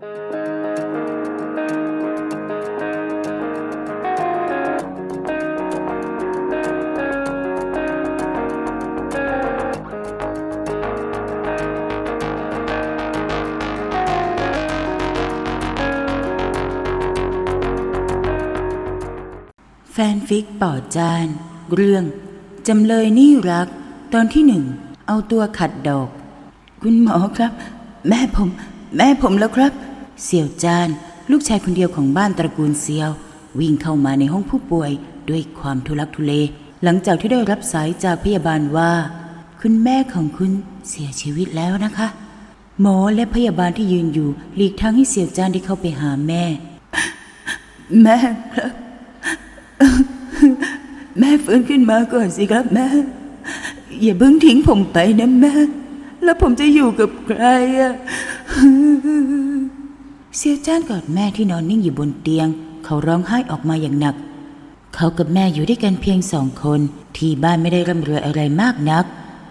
แฟนฟิกป่อจาน เรื่อง จำเลยนี่รัก ตอนที่หนึ่ง เอาตัวขัดดอก คุณหมอครับ แม่ผม แม่ผมแล้วครับ เสี่ยวจาน ลูกชายคนเดียวของบ้านตระกูลเซียว วิ่งเข้ามาในห้องผู้ป่วยด้วยความทุลักทุเล หลังจากที่ได้รับสายจากพยาบาลว่า คุณแม่ของคุณเสียชีวิตแล้วนะคะ หมอและพยาบาลที่ยืนอยู่หลีกทางให้เสี่ยวจานได้เข้าไปหาแม่ แม่ครับ แม่ฟื้นขึ้นมาก่อนสิครับแม่ อย่าเพิ่งทิ้งผมไปนะแม่ แล้วผมจะอยู่กับใครอะ เซียวจ้านกอดแม่ที่นอนนิ่งอยู่บนเตียง เขาร้องไห้ออกมาอย่างหนัก เขากับแม่อยู่ด้วยกันเพียงสองคน ที่บ้านไม่ได้ร่ำรวยอะไรมากนัก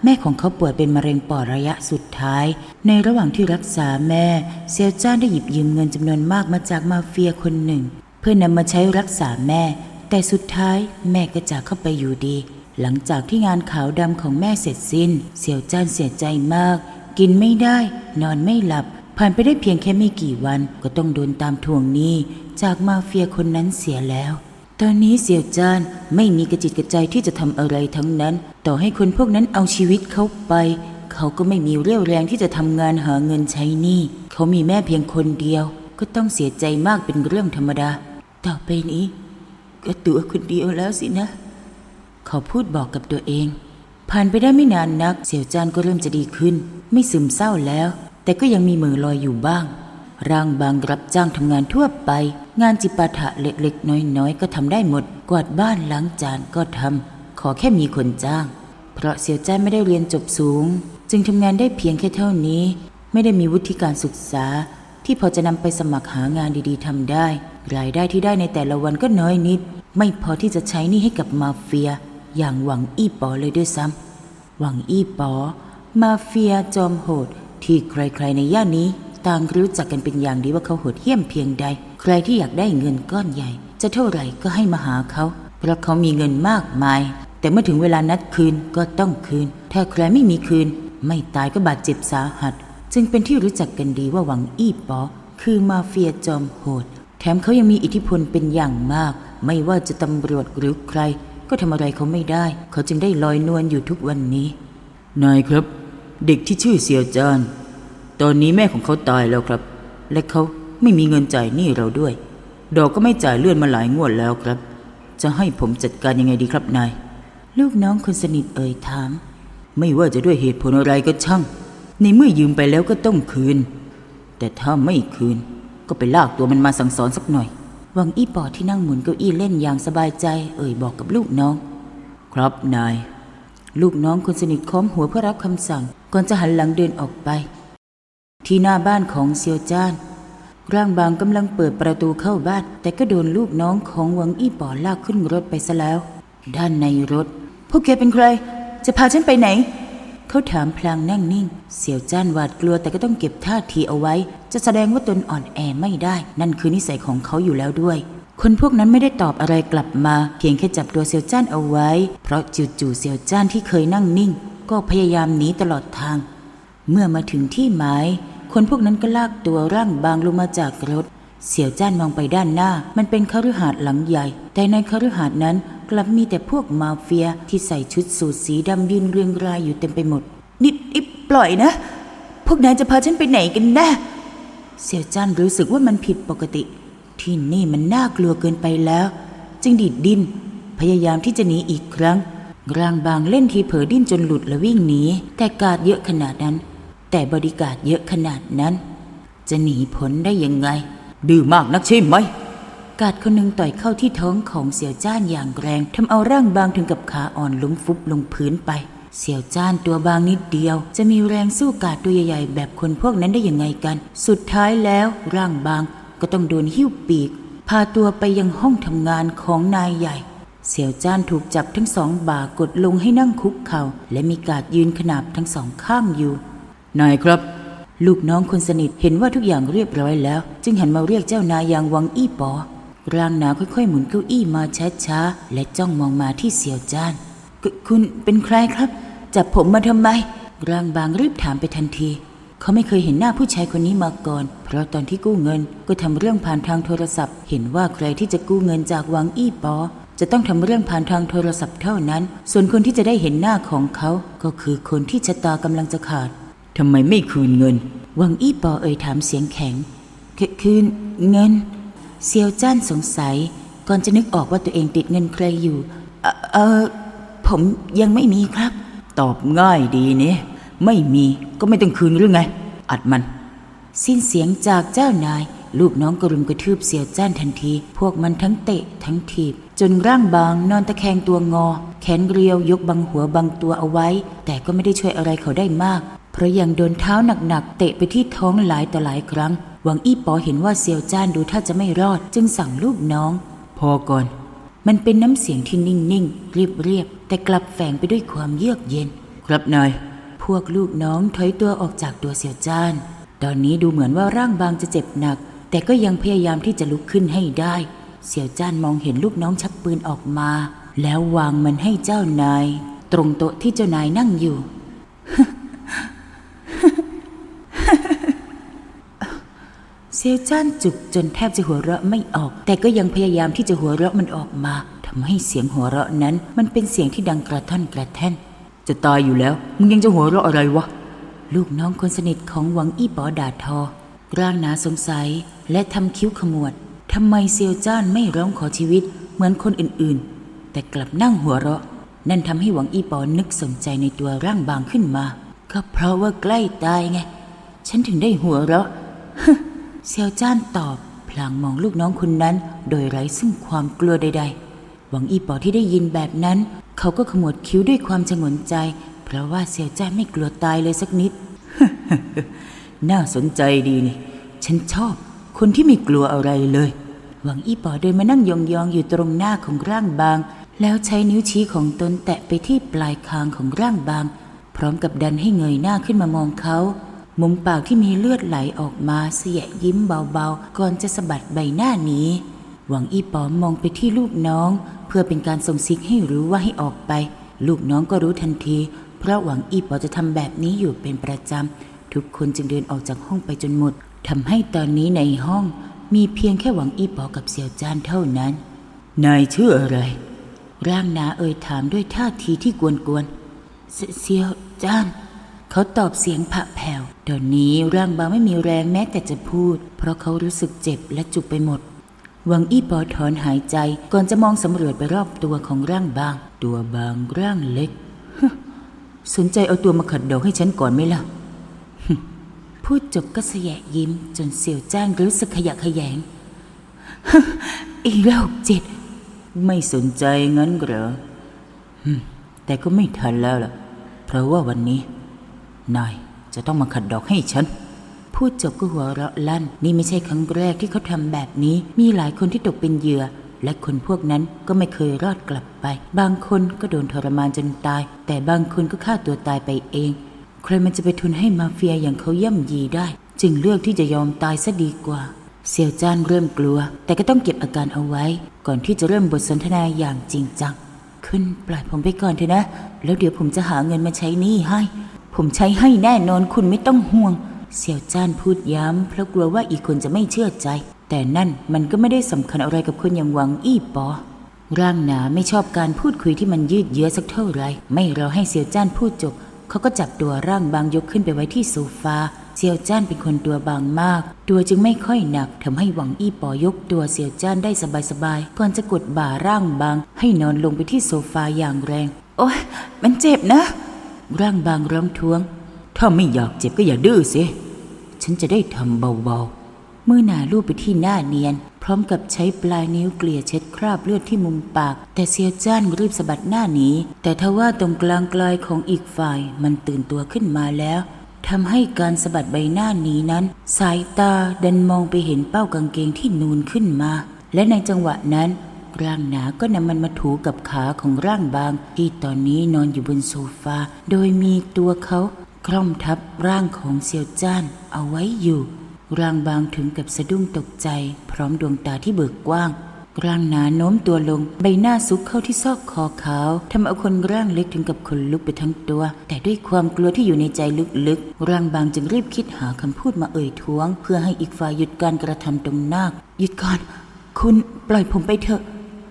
แม่ของเขาป่วยเป็นมะเร็งปอดระยะสุดท้าย ในระหว่างที่รักษาแม่ เซียวจ้านได้หยิบยืมเงินจำนวนมากมาจากมาเฟียคนหนึ่ง เพื่อนำมาใช้รักษาแม่ แต่สุดท้ายแม่ก็จากเข้าไปอยู่ดี หลังจากที่งานขาวดำของแม่เสร็จสิ้นเสี่ยวจ้านเสียใจมาก กินไม่ได้ นอนไม่หลับ ผ่านไปได้เพียงแค่ไม่กี่วันก็ต้องโดนตามทวงหนี้จากมาเฟียคนนั้นเสียแล้ว ตอนนี้เสี่ยวจานไม่มีกระจิตกระใจที่จะทำอะไรทั้งนั้น ต่อให้คนพวกนั้นเอาชีวิตเขาไป เขาก็ไม่มีเรี่ยวแรงที่จะทำงานหาเงินใช้หนี้เขามีแม่เพียงคนเดียว ก็ต้องเสียใจมากเป็นเรื่องธรรมดา ต่อไปนี้ ก็ตัวคนเดียวแล้วสินะ เขาพูดบอกกับตัวเอง ผ่านไปได้ไม่นานนัก เสี่ยวจานก็เริ่มจะดีขึ้น ไม่ซึมเศร้าแล้ว แต่ก็ยังมีมือลอยอยู่บ้าง ร่างบางรับจ้างทำงานทั่วไป งานจิปาถะเล็กๆ น้อยๆ ก็ทำได้หมด กวาดบ้านล้างจานก็ทำขอแค่มีคนจ้าง เพราะเสียวจาไม่ได้เรียนจบสูง จึงทำงานได้เพียงแค่เท่านี้ ไม่ได้มีวุฒิการศึกษา ที่พอจะนำไปสมัครหางานดีๆทำได้ รายได้ที่ได้ในแต่ละวันก็น้อยนิด ไม่พอที่จะใช้นี้ให้กับมาเฟีย อย่างหวังอี้ปอเลยด้วยซ้ำหวังอี้ปอมาเฟียจอมโหด ที่ใครๆในย่านนี้ต่างรู้จักกันเป็นอย่างดีว่าเขาโหดเหี้ยมเพียงใด ใครที่อยากได้เงินก้อนใหญ่ จะเท่าไหร่ก็ให้มาหาเขา เพราะเขามีเงินมากมาย แต่เมื่อถึงเวลานัดคืนก็ต้องคืน ถ้าใครไม่มีคืน ไม่ตายก็บาดเจ็บสาหัส จึงเป็นที่รู้จักกันดีว่าหวังอี้ปอ คือมาเฟียจอมโหด แถมเขายังมีอิทธิพลเป็นอย่างมาก ไม่ว่าจะตำรวจหรือใคร ก็ทำอะไรเขาไม่ได้ เขาจึงได้ลอยนวลอยู่ทุกวันนี้ นายครับ เด็กที่ชื่อเสียวจานตอนนี้แม่ของเขาตายแล้วครับ และเขาไม่มีเงินจ่ายหนี้เราด้วย ดอกก็ไม่จ่ายเลื่อนมาหลายงวดแล้วครับ จะให้ผมจัดการยังไงดีครับนาย ลูกน้องคนสนิทเอ่ยถาม ไม่ว่าจะด้วยเหตุผลอะไรก็ช่าง ในเมื่อยืมไปแล้วก็ต้องคืน แต่ถ้าไม่คืน ก็ไปลากตัวมันมาสั่งสอนสักหน่อย วังอี้ปอที่นั่งหมุนเก้าอี้เล่นอย่างสบายใจ เอ่ยบอกกับลูกน้อง ครับนาย ลูกน้องคนสนิทค้อมหัวเพื่อรับคำสั่ง ก่อนจะหันหลังเดินออกไป ที่หน้าบ้านของเซียวจ้านร่างบางกำลังเปิดประตูเข้าบ้าน แต่ก็โดนลูกน้องของหวังอี้ปอลากขึ้นรถไปซะแล้ว ด้านในรถ พวกแกเป็นใคร จะพาฉันไปไหน เขาถามพลางนั่งนิ่ง เสี่ยวจ้านหวาดกลัวแต่ก็ต้องเก็บท่าทีเอาไว้ จะแสดงว่าตนอ่อนแอไม่ได้ นั่นคือนิสัยของเขาอยู่แล้วด้วย คนพวกนั้นไม่ได้ตอบอะไรกลับมา เพียงแค่จับตัวเสี่ยวจ้านเอาไว้ เพราะจู่ๆเสี่ยวจ้านที่เคยนั่งนิ่ง ก็พยายามหนีตลอดทาง เมื่อมาถึงที่หมาย คนพวกนั้นก็ลากตัวร่างบางลงมาจากรถ เสี่ยวจ้านมองไปด้านหน้า มันเป็นคฤหาสน์หลังใหญ่ แต่ในคฤหาสน์นั้นกลับมีแต่พวกมาเฟียที่ใส่ชุดสูทสีดำยืนเรียงรายอยู่เต็มไปหมดนิดอิบปล่อยนะ พวกนายจะพาฉันไปไหนกันแน่เสี่ยวจ้านรู้สึกว่ามันผิดปกติ ที่นี่มันน่ากลัวเกินไปแล้ว จึงดีดดิ้นพยายามที่จะหนีอีกครั้งร่างบางเล่นทีเผลอดิ้นจนหลุดและวิ่งหนีแต่กาดเยอะขนาดนั้น แต่บริการดเยอะขนาดนั้น จะหนีพ้นได้ยังไง ดื้อมากนักใช่ไหม กาดคนหนึ่งต่อยเข้าที่ท้องของเสี่ยวจ้านอย่างแรงทำเอาร่างบางถึงกับขาอ่อนล้มฟุบลงพื้นไป เสี่ยวจ้านตัวบางนิดเดียว จะมีแรงสู้กาดตัวใหญ่ๆแบบคนพวกนั้นได้ยังไงกัน สุดท้ายแล้วร่างบาง ก็ต้องโดนหิ้วปีก พาตัวไปยังห้องทำงานของนายใหญ่ เสี่ยวจ้านถูกจับทั้งสองบ่ากดลงให้นั่งคุกเข่า และมีกาดยืนขนาบทั้งสองข้างอยู่ นายครับ ลูกน้องคนสนิทเห็นว่าทุกอย่างเรียบร้อยแล้ว จึงหันมาเรียกเจ้านายอย่างวังอี้ปอร่างหนาค่อยๆ หมุนเก้าอี้มาช้าๆ และจ้องมองมาที่เสี่ยวจ้านคคุณเป็นใครครับ จับผมมาทำไม ร่างบางรีบถามไปทันที เขาไม่เคยเห็นหน้าผู้ชายคนนี้มาก่อน เพราะตอนที่กู้เงินก็ทำเรื่องผ่านทางโทรศัพท์ เห็นว่าใครที่จะกู้เงินจากวังอี้ปอ จะต้องทำเรื่องผ่านทางโทรศัพท์เท่านั้น ส่วนคนที่จะได้เห็นหน้าของเขา ก็คือคนที่ชะตากำลังจะขาดทำไมไม่คืนเงิน วังอี้ปอเอ่ยถามเสียงแข็งคคืนเงินเซียวจ้านสงสัย ก่อนจะนึกออกว่าตัวเองติดเงินใครอยู่ เอ่อเออผมยังไม่มีครับ ตอบง่ายดีนี่ ไม่มีก็ไม่ต้องคืนหรือไง อัดมัน สิ้นเสียงจากเจ้านาย ลูกน้องกระรุมกระทืบเสียวจ้านทันที พวกมันทั้งเตะทั้งถีบ จนร่างบางนอนตะแคงตัวงอ แขนเรียวยกบังหัวบังตัวเอาไว้ แต่ก็ไม่ได้ช่วยอะไรเขาได้มาก เพราะยังโดนเท้าหนักๆเตะไปที่ท้องหลายต่อหลายครั้ง หวังอี้ปอเห็นว่าเซียวจ้านดูท่าจะไม่รอด จึงสั่งลูกน้อง พอก่อน มันเป็นน้ำเสียงที่นิ่งๆเรียบๆแต่กลับแฝงไปด้วยความเยือกเย็น ครับนาย พวกลูกน้องถอยตัวออกจากตัวเสี่ยวจ้าน ตอนนี้ดูเหมือนว่าร่างบางจะเจ็บหนัก แต่ก็ยังพยายามที่จะลุกขึ้นให้ได้ เสี่ยวจ้านมองเห็นลูกน้องชักปืนออกมา แล้ววางมันให้เจ้านาย ตรงโต๊ะที่เจ้านายนั่งอยู่เซียวจ้านจุกจนแทบจะหัวเราะไม่ออก แต่ก็ยังพยายามที่จะหัวเราะมันออกมาทำให้เสียงหัวเราะนั้น มันเป็นเสียงที่ดังกระท่อนกระแท่น จะตายอยู่แล้ว มึงยังจะหัวเราะอะไรวะ ลูกน้องคนสนิทของหวังอี้ป๋อดาทอ ร่างหนาสงสัยและทำคิ้วขมวดทำไมเซียวจ้านไม่ร้องขอชีวิตเหมือนคนอื่นๆ แต่กลับนั่งหัวเราะ นั่นทำให้หวังอี้ป๋อนึกสนใจในตัวร่างบางขึ้นมา ก็เพราะว่าใกล้ตายไง ฉันถึงได้หัวเราะเซียวจ้านตอบพลางมองลูกน้องคนนั้น โดยไร้ซึ่งความกลัวใด ๆ หวังอีป๋อที่ได้ยินแบบนั้น เขาก็ขมวดคิ้วด้วยความชงนใจ เพราะว่าเซียวจ้าไม่กลัวตายเลยสักนิด น่าสนใจดีนี่ ฉันชอบ คนที่ไม่กลัวอะไรเลย หวังอีป๋อเดินมานั่งยองๆอยู่ตรงหน้าของร่างบาง แล้วใช้นิ้วชี้ของตนแตะไปที่ปลายคางของร่างบาง พร้อมกับดันให้เงยหน้าขึ้นมามองเขามุมปากที่มีเลือดไหลออกมาเสียยิ้มเบาๆ ก่อนจะสะบัดใบหน้านี้ หวังอีปอมมองไปที่ลูกน้อง เพื่อเป็นการส่งซิกให้รู้ว่าให้ออกไป ลูกน้องก็รู้ทันที เพราะหวังอีปอจะทำแบบนี้อยู่เป็นประจำ ทุกคนจึงเดินออกจากห้องไปจนหมดทำให้ตอนนี้ในห้องมีเพียงแค่หวังอีปอกับเสี่ยวจานเท่านั้น นายชื่ออะไร ร่างนาเอ่ยถามด้วยท่าทีที่กวนๆเสเซียวจ้านเขาตอบเสียงผะแผ่วตอนนี้ร่างบางไม่มีแรงแม้แต่จะพูด เพราะเขารู้สึกเจ็บและจุกไปหมดห วังอี้ปอถอนหายใจก่อนจะมองสำรวจไปรอบตัวของร่างบาง ตัวบางร่างเล็ก สนใจเอาตัวมาขัดดอกให้ฉันก่อนไหมล่ะ พูดจบก็เสยะยิ้ม จนเสี่ยวจ้างรู้สึกขยะแขยง อีโรคจิต ไม่สนใจงั้นเหรอ แต่ก็ไม่ทันแล้วล่ะ เพราะว่าวันนี้ นายจะต้องมาขัดดอกให้ฉัน พูดจบก็หัวเราะลั่น นี่ไม่ใช่ครั้งแรกที่เขาทำแบบนี้ มีหลายคนที่ตกเป็นเหยื่อ และคนพวกนั้นก็ไม่เคยรอดกลับไป บางคนก็โดนทรมานจนตาย แต่บางคนก็ฆ่าตัวตายไปเอง ใครมันจะไปทุนให้มาเฟียอย่างเขาย่ำยีได้ จึงเลือกที่จะยอมตายซะดีกว่า เซียวจ้านเริ่มกลัว แต่ก็ต้องเก็บอาการเอาไว้ ก่อนที่จะเริ่มบทสนทนาอย่างจริงจังคุณปล่อยผมไปก่อนเถอะนะ แล้วเดี๋ยวผมจะหาเงินมาใช้หนี้ให้ ผมใช้ให้แน่นอนคุณไม่ต้องห่วง เสี่ยวจ้านพูดย้ำเพราะกลัวว่าอีกคนจะไม่เชื่อใจ แต่นั่นมันก็ไม่ได้สำคัญอะไรกับคนอย่างหวังอี้ปอ ร่างหนาไม่ชอบการพูดคุยที่มันยืดเยื้อสักเท่าไร ไม่รอให้เสี่ยวจ้านพูดจบ เขาก็จับตัวร่างบางยกขึ้นไปไว้ที่โซฟาเซียวจ้านเป็นคนตัวบางมาก ตัวจึงไม่ค่อยหนักทำให้หวังอี้ปอยกตัวเซียวจ้านได้สบายๆ ก่อนจะกดบ่าร่างบาง ให้นอนลงไปที่โซฟาอย่างแรง โอ๊ย มันเจ็บนะ ร่างบางร้องท้วง ถ้าไม่อยากเจ็บก็อย่าดื้อสิฉันจะได้ทำเบาๆ มือหนาลูบไปที่หน้าเนียน พร้อมกับใช้ปลายนิ้วเกลี่ยเช็ดคราบเลือดที่มุมปาก แต่เซียวจ้านรีบสะบัดหน้าหนีแต่ทว่าตรงกลางกลายของอีกฝ่ายมันตื่นตัวขึ้นมาแล้วทำให้การสะบัดใบหน้านี้นั้น สายตาดันมองไปเห็นเป้ากางเกงที่นูนขึ้นมา และในจังหวะนั้น ร่างหนาก็นำมันมาถูกับขาของร่างบาง ที่ตอนนี้นอนอยู่บนโซฟา โดยมีตัวเขา คล่อมทับร่างของเซียวจ้านเอาไว้อยู่ร่างบางถึงกับสะดุ้งตกใจ พร้อมดวงตาที่เบิกกว้างร่างหนาโน้มตัวลง ใบหน้าซุกเข้าที่ซอกคอขาวทำเอาคนร่างเล็กถึงกับขนลุกไปทั้งตัว แต่ด้วยความกลัวที่อยู่ในใจลึกๆร่างบางจึงรีบคิดหาคำพูดมาเอ่ยท้วง เพื่อให้อีกฝ่ายหยุดการกระทำตรงหน้าหยุดก่อน คุณปล่อยผมไปเถอะ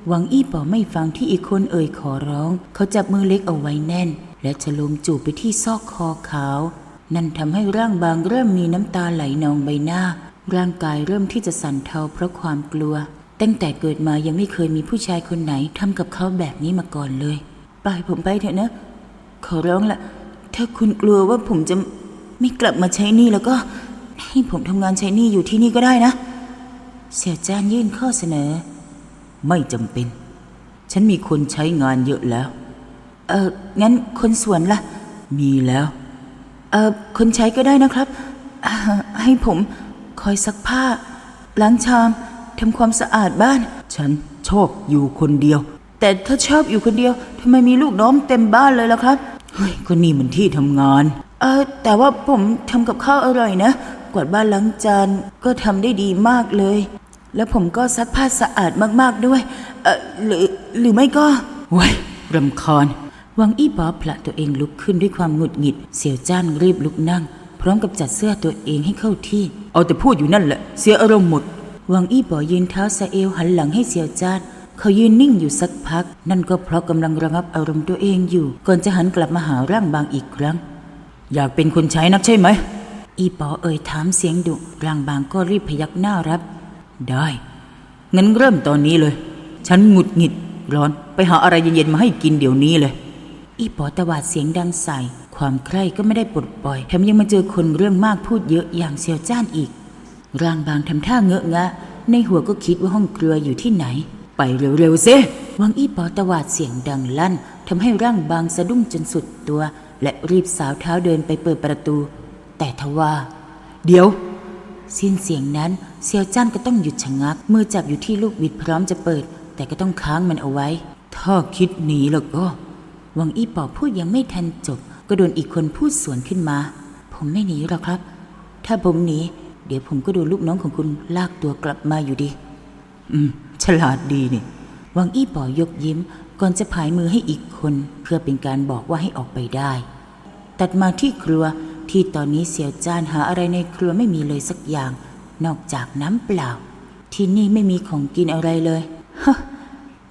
หวังอี้ป๋อไม่ฟังที่อีกคนเอ่ยขอร้อง เขาจับมือเล็กเอาไว้แน่น และฉลมจูบไปที่ซอกคอขาว นั่นทำให้ร่างบางเริ่มมีน้ำตาไหลนองใบหน้า ร่างกายเริ่มที่จะสั่นเทาเพราะความกลัว ตั้งแต่เกิดมายังไม่เคยมีผู้ชายคนไหนทำกับเขาแบบนี้มาก่อนเลยปล่อยผมไปเถอะนะ ขอร้องละถ้าคุณกลัวว่าผมจะไม่กลับมาใช้หนี้แล้วก็ ให้ผมทำงานใช้หนี้อยู่ที่นี่ก็ได้นะ เสี่ยจ้านยื่นข้อเสนอ ไม่จำเป็น ฉันมีคนใช้งานเยอะแล้ว เอองั้นคนสวนล่ะ มีแล้ว เออคนใช้ก็ได้นะครับอ่าให้ผมคอยซักผ้า ล้างชามทำความสะอาดบ้าน ฉันชอบอยู่คนเดียว แต่ถ้าชอบอยู่คนเดียวทำไมมีลูกน้องเต็มบ้านเลยล่ะครับเฮ้ยก็นี่มันที่ทำงาน เออแต่ว่าผมทำกับข้าวอร่อยนะ กวาดบ้านล้างจานก็ทำได้ดีมากเลย แล้วผมก็ซักผ้าสะอาดมากๆด้วย เออหรือหรือไม่ก็ไว้ยรำคาญ วังอี้บอผละตัวเองลุกขึ้นด้วยความหงุดหงิด เสี่ยวจ้านรีบลุกนั่ง พร้อมกับจัดเสื้อตัวเองให้เข้าที่ เอาแต่พูดอยู่นั่นแหละ เสียอารมณ์หมด วังอี้บอยืนเท้าสะเอวหันหลังให้เสี่ยวจ้านเขายืนนิ่งอยู่สักพัก นั่นก็เพราะกำลังระงับอารมณ์ตัวเองอยู่ ก่อนจะหันกลับมาหาร่างบางอีกครั้ง อยากเป็นคนใช้นักใช่ไหม อีปอเอ่ยถามเสียงดุร่างบางก็รีบพยักหน้ารับ ได้งั้นเริ่มตอนนี้เลย ฉันหงุดหงิดร้อนไปหาอะไรเย็นๆมาให้กินเดี๋ยวนี้เลย อีปอตวาดเสียงดังใส่ ความใคร่ก็ไม่ได้ปลดปล่อยแถมยังมาเจอคนเรื่องมากพูดเยอะอย่างเซียวจ้านอีก ร่างบางทำท่าเงอะงะ ในหัวก็คิดว่าห้องเกลืออยู่ที่ไหน ไปเร็วๆซิวังอีปอตวาดเสียงดังลั่นทำให้ร่างบางสะดุ้งจนสุดตัว และรีบสาวเท้าเดินไปเปิดประตู แต่ทว่า เดี๋ยวสิ้นเสียงนั้นเซียวจ้านก็ต้องหยุดชะงัก มือจับอยู่ที่ลูกบิดพร้อมจะเปิด แต่ก็ต้องค้างมันเอาไว้ ถ้าคิดหนีแล้วก็ วังอี้ปอพูดยังไม่ทันจบ ก็โดนอีกคนพูดสวนขึ้นมา ผมไม่หนีหรอกครับ ถ้าผมหนี เดี๋ยวผมก็โดนลูกน้องของคุณลากตัวกลับมาอยู่ดี อืม ฉลาดดีนี่ วังอี้ปอยกยิ้ม ก่อนจะผายมือให้อีกคน เพื่อเป็นการบอกว่าให้ออกไปได้ ตัดมาที่ครัวที่ตอนนี้เสี่ยวจ้านหาอะไรในครัวไม่มีเลยสักอย่าง นอกจากน้ำเปล่า ที่นี่ไม่มีของกินอะไรเลยฮะ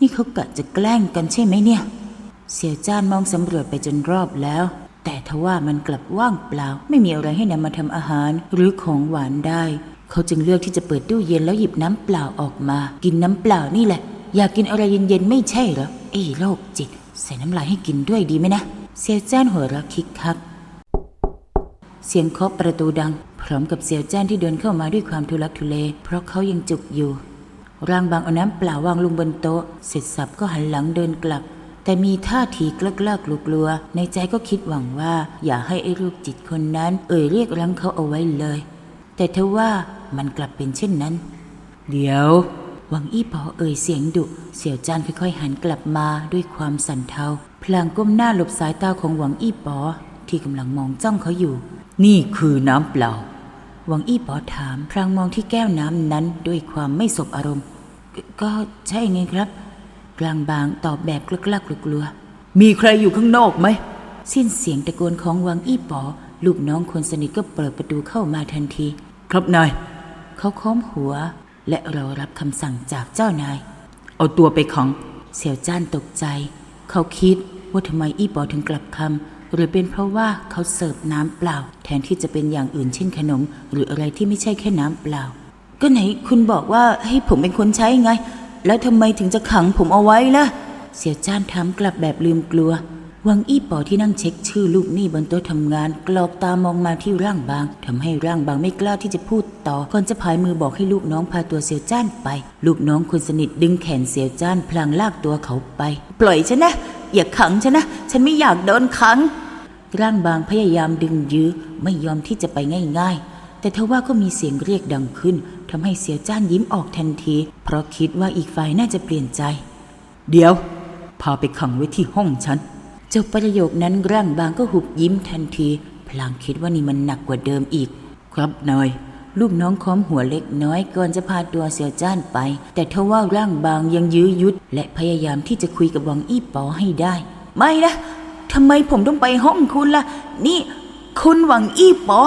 นี่เขากะจะแกล้งกันใช่ไหมเนี่ย เสี่ยวจ้านมองสำรวจไปจนรอบแล้ว แต่ทว่ามันกลับว่างเปล่า ไม่มีอะไรให้นำมาทำอาหารหรือของหวานได้ เขาจึงเลือกที่จะเปิดตู้เย็นแล้วหยิบน้ำเปล่าออกมา กินน้ำเปล่านี่แหละ อยากกินอะไรเย็นๆไม่ใช่เหรอเอ้โรคจิต ใส่น้ำลายให้กินด้วยดีไหมนะเสี่ยวจ้านหัวเราะคิกคัก เสียงเคาะประตูดัง พร้อมกับเสี่ยวจ้านที่เดินเข้ามาด้วยความทุลักทุเล เพราะเขายังจุกอยู่ร่างบางเอาน้ำเปล่าวางลงบนโต๊ะ เสร็จสับก็หันหลังเดินกลับ แต่มีท่าทีกล้ากล้ากลัวๆในใจก็คิดหวังว่า อย่าให้ไอ้ลูกจิตคนนั้น เอ่ยเรียกรั้งเขาเอาไว้เลย แต่ทว่ามันกลับเป็นเช่นนั้น เดี๋ยว หวังอี้ปอเอ่ยเสียงดุ เสี่ยวจานค่อยๆหันกลับมาด้วยความสั่นเทาพลางก้มหน้าหลบสายตาของหวังอี้ปอที่กำลังมองจ้องเขาอยู่ นี่คือน้ำเปล่า หวังอี้ปอถามพลางมองที่แก้วน้ำนั้นด้วยความไม่สบอารมณ์ ก็ใช่ไงครับ กลางบางตอบแบบกล้ากๆกลัวๆมีใครอยู่ข้างนอกไหม สิ้นเสียงตะโกนของหวังอี้ปอลูกน้องคนสนิทก็เปิดประตูเข้ามาทันที ครับนาย เขาโค้มหัว และรอรับคำสั่งจากเจ้านาย เอาตัวไปขังเสี่ยวจ้านตกใจ เขาคิดว่าทำไมอี้ปอถึงกลับคำหรือเป็นเพราะว่าเขาเสิร์ฟน้ำเปล่า แทนที่จะเป็นอย่างอื่นเช่นขนม หรืออะไรที่ไม่ใช่แค่น้ำเปล่า ก็ไหนคุณบอกว่าให้ผมเป็นคนใช้ไง แล้วทำไมถึงจะขังผมเอาไว้ล่ะ เสี่ยวจ้านถามกลับแบบลืมกลัว วังอี้ปอที่นั่งเช็คชื่อลูกหนี้บนโต๊ะทำงาน กรอกตามองมาที่ร่างบางทำให้ร่างบางไม่กล้าที่จะพูดต่อ ก่อนจะผายมือบอกให้ลูกน้องพาตัวเสี่ยวจ้านไป ลูกน้องคนสนิทดึงแขนเสี่ยวจ้านพลางลากตัวเขาไป ปล่อยฉันนะ อย่าขังฉันนะ ฉันไม่อยากโดนขัง ร่างบางพยายามดึงยื้อไม่ยอมที่จะไปง่าย ๆ แต่ทว่าก็มีเสียงเรียกดังขึ้น ทำให้เสียจ้านยิ้มออกทันที เพราะคิดว่าอีกฝ่ายน่าจะเปลี่ยนใจ เดี๋ยว พาไปขังไว้ที่ห้องฉันจบประโยคนั้นร่างบางก็หุบยิ้มทันที พลางคิดว่านี่มันหนักกว่าเดิมอีก ครับนายลูกน้องค้อมหัวเล็กน้อยก่อนจะพาตัวเสียจ้านไป แต่ทว่าร่างบางยังยื้อยุด และพยายามที่จะคุยกับวังอี้ปอให้ได้ ไม่นะทำไมผมต้องไปห้องคุณล่ะ นี่ คุณหวังอี้ปอ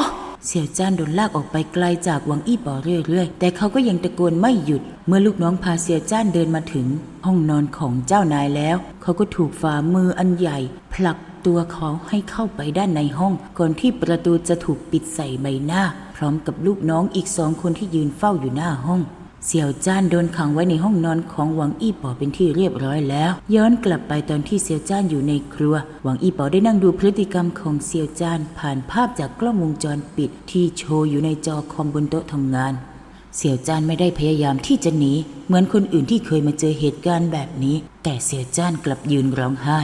เสี่ยวจ้านโดนลากออกไปไกลจากหวังอี้ปอเรื่อยๆ แต่เขาก็ยังตะโกนไม่หยุด เมื่อลูกน้องพาเสี่ยวจ้านเดินมาถึง ห้องนอนของเจ้านายแล้ว เขาก็ถูกฝ่ามืออันใหญ่ ผลักตัวเขาให้เข้าไปด้านในห้อง ก่อนที่ประตูจะถูกปิดใส่ใบหน้า พร้อมกับลูกน้องอีกสองคนที่ยืนเฝ้าอยู่หน้าห้อง เสี่ยวจ้านโดนขังไว้ในห้องนอนของหวังอี้ป๋อเป็นที่เรียบร้อยแล้ว ย้อนกลับไปตอนที่เสี่ยวจ้านอยู่ในครัว หวังอี้ป๋อได้นั่งดูพฤติกรรมของเสี่ยวจ้าน ผ่านภาพจากกล้องวงจรปิด ที่โชว์อยู่ในจอคอมบนโต๊ะทำงาน เสี่ยวจ้านไม่ได้พยายามที่จะหนีเหมือนคนอื่นที่เคยมาเจอเหตุการณ์แบบนี้ แต่เสี่ยวจ้านกลับยืนร้องไห้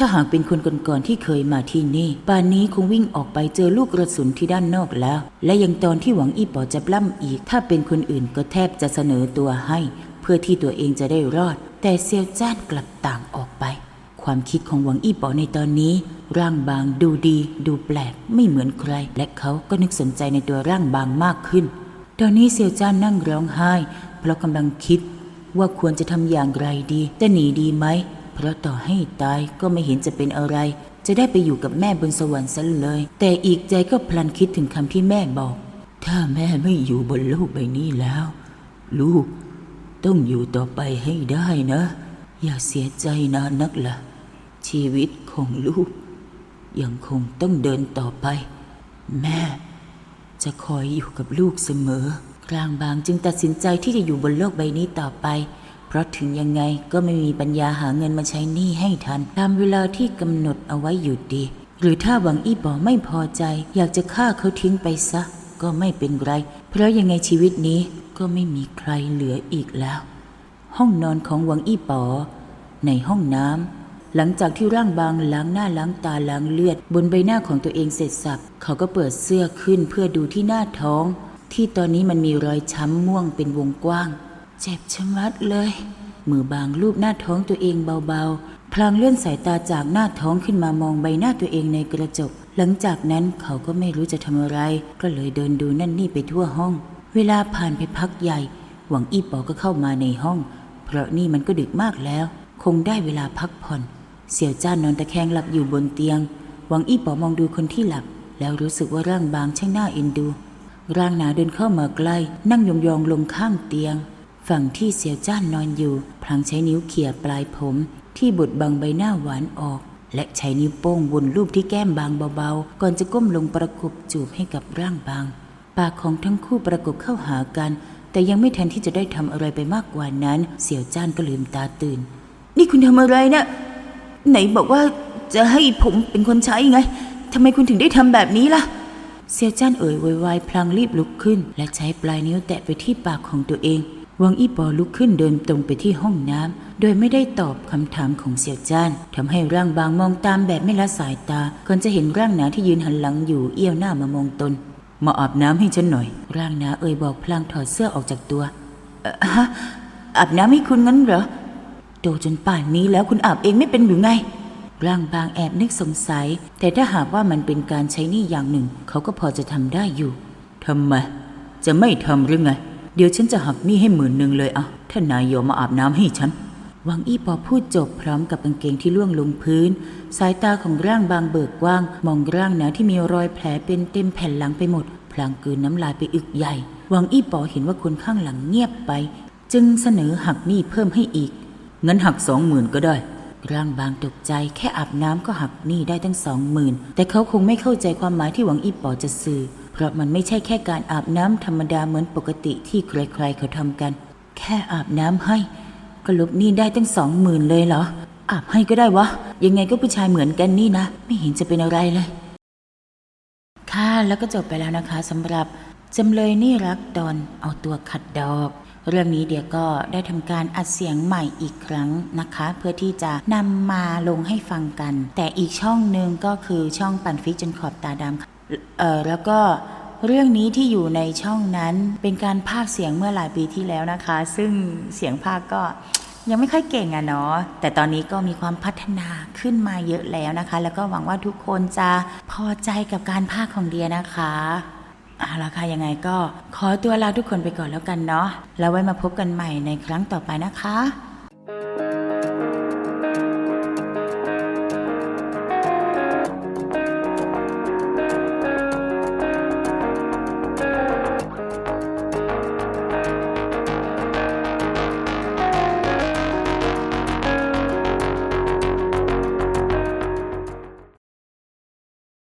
ถ้าหากเป็นคนก่อนๆที่เคยมาที่นี่ ป่านนี้คงวิ่งออกไปเจอลูกกระสุนที่ด้านนอกแล้ว และยังตอนที่หวังอีปอจะปล้ำอีก ถ้าเป็นคนอื่นก็แทบจะเสนอตัวให้ เพื่อที่ตัวเองจะได้รอด แต่เซียวจ้านกลับต่างออกไป ความคิดของหวังอี้ปอในตอนนี้ ร่างบางดูดี ดูแปลก ไม่เหมือนใคร และเขาก็นึกสนใจในตัวร่างบางมากขึ้นตอนนี้เซียวจ้านนั่งร้องไห้ เพราะกำลังคิดว่าควรจะทำอย่างไรดี จะหนีดีไหม เพราะต่อให้ตายก็ไม่เห็นจะเป็นอะไร จะได้ไปอยู่กับแม่บนสวรรค์ซะเลย แต่อีกใจก็พลันคิดถึงคำที่แม่บอก ถ้าแม่ไม่อยู่บนโลกใบนี้แล้ว ลูก ต้องอยู่ต่อไปให้ได้นะ อย่าเสียใจนานนักละ่ะ ชีวิตของลูก ยังคงต้องเดินต่อไป แม่ จะคอยอยู่กับลูกเสมอ กลางบางจึงตัดสินใจที่จะอยู่บนโลกใบนี้ต่อไป เพราะถึงยังไงก็ไม่มีปัญญาหาเงินมาใช้หนี้ให้ทัน ตามเวลาที่กำหนดเอาไว้อยู่ดี หรือถ้าหวังอี้บอไม่พอใจ อยากจะฆ่าเขาทิ้งไปซะ ก็ไม่เป็นไร เพราะยังไงชีวิตนี้ก็ไม่มีใครเหลืออีกแล้ว ห้องนอนของหวังอี้ปอในห้องน้ำหลังจากที่ร่างบางล้างหน้าล้างตาล้างเลือด บนใบหน้าของตัวเองเสร็จสับเขาก็เปิดเสื้อขึ้นเพื่อดูที่หน้าท้อง ที่ตอนนี้มันมีรอยช้ำม่วงเป็นวงกว้าง เจ็บชะมัดเลย มือบางลูบหน้าท้องตัวเองเบาๆ พลางเลื่อนสายตาจากหน้าท้องขึ้นมามองใบหน้าตัวเองในกระจก หลังจากนั้นเขาก็ไม่รู้จะทำอะไร ก็เลยเดินดูนั่นนี่ไปทั่วห้อง เวลาผ่านไปพักใหญ่ หวังอี้ปอก็เข้ามาในห้อง เพราะนี่มันก็ดึกมากแล้ว คงได้เวลาพักผ่อน เสี่ยวจ้านนอนตะแคงหลับอยู่บนเตียง หวังอี้ปอมองดูคนที่หลับ แล้วรู้สึกว่าร่างบางช่างน่าเอ็นดู ร่างหนาเดินเข้ามาใกล้ นั่งยองๆลงข้างเตียง ฝั่งที่เสียวจ้านนอนอยู่ พลางใช้นิ้วเขี่ยปลายผม ที่บุดบังใบหน้าหวานออก และใช้นิ้วโป้งวนรูปที่แก้มบางเบาๆ ก่อนจะก้มลงประกบจูบให้กับร่างบาง ปากของทั้งคู่ประกบเข้าหากัน แต่ยังไม่ทันที่จะได้ทำอะไรไปมากกว่านั้น เสี่ยวจ้านก็ลืมตาตื่น นี่คุณทำอะไรนะไหนบอกว่าจะให้ผมเป็นคนใช้ไงทำไมคุณถึงได้ทำแบบนี้ล่ะเซียวจ้านเอ่ยโวยวายพลางรีบลุกขึ้น และใช้ปลายนิ้วแตะไปที่ปากของตัวเอง วังอี้ปอลุกขึ้นเดินตรงไปที่ห้องน้ำโดยไม่ได้ตอบคำถามของเซียวจ้านทำให้ร่างบางมองตามแบบไม่ละสายตาก่อนจะเห็นร่างหนาที่ยืนหันหลังอยู่เอี้ยวหน้ามามองตน มาอาบน้ำให้ฉันหน่อย ร่างหนาเอ่ยบอกพลางถอดเสื้อออกจากตัวฮะอาบน้ำให้คุณงั้นเหรอโตจนป่านนี้แล้วคุณอาบเองไม่เป็นหรือไงร่างบางแอบนึกสงสัย แต่ถ้าหากว่ามันเป็นการใช้นี่อย่างหนึ่ง เขาก็พอจะทำได้อยู่ทำไมจะไม่ทำหรือไง เดี๋ยวฉันจะหักหนี้ให้หมื่นหนึ่งเลยอะถ้านายยอมมาอาบน้ำให้ฉันวังอี้ปอพูดจบพร้อมกับกางเกงที่ล่วงลงพื้น สายตาของร่างบางเบิกกว้าง มองร่างหนาที่มีรอยแผลเป็นเต็มแผ่นหลังไปหมด พลางกลืนน้ำลายไปอึกใหญ่ วังอี้ปอเห็นว่าคนข้างหลังเงียบไป จึงเสนอหักหนี้เพิ่มให้อีก งั้นหักสองหมื่นก็ได้ ร่างบางตกใจแค่อาบน้ำก็หักหนี้ได้ตั้งสองหมื่นแต่เขาคงไม่เข้าใจความหมายที่หวังอี้ปอจะสื่อ ราะมันไม่ใช่แค่การอาบน้ำธรรมดาเหมือนปกติที่ใครๆเขาทำกัน แค่อาบน้ำให้ก็ลบหนี้ได้ตั้งสองหมื่นเลยเหรอ อาบให้ก็ได้วะ ยังไงก็ผู้ชายเหมือนกันนี่นะ ไม่เห็นจะเป็นอะไรเลย ค่ะแล้วก็จบไปแล้วนะคะสำหรับจำเลยนี่รักตอนเอาตัวขัดดอก เรื่องนี้เดี๋ยวก็ได้ทำการอัดเสียงใหม่อีกครั้งนะคะ เพื่อที่จะนำมาลงให้ฟังกัน แต่อีกช่องหนึ่งก็คือช่องปั่นฟิกจนขอบตาดำค่ะ เออแล้วก็เรื่องนี้ที่อยู่ในช่องนั้นเป็นการพากย์เสียงเมื่อหลายปีที่แล้วนะคะ ซึ่งเสียงพากย์ก็ยังไม่ค่อยเก่งอะเนาะแต่ตอนนี้ก็มีความพัฒนาขึ้นมาเยอะแล้วนะคะ แล้วก็หวังว่าทุกคนจะพอใจกับการพากย์ของเดียนะคะเอาละค่ะยังไงก็ขอตัวลาทุกคนไปก่อนแล้วกันเนาะแล้วไว้มาพบกันใหม่ในครั้งต่อไปนะคะ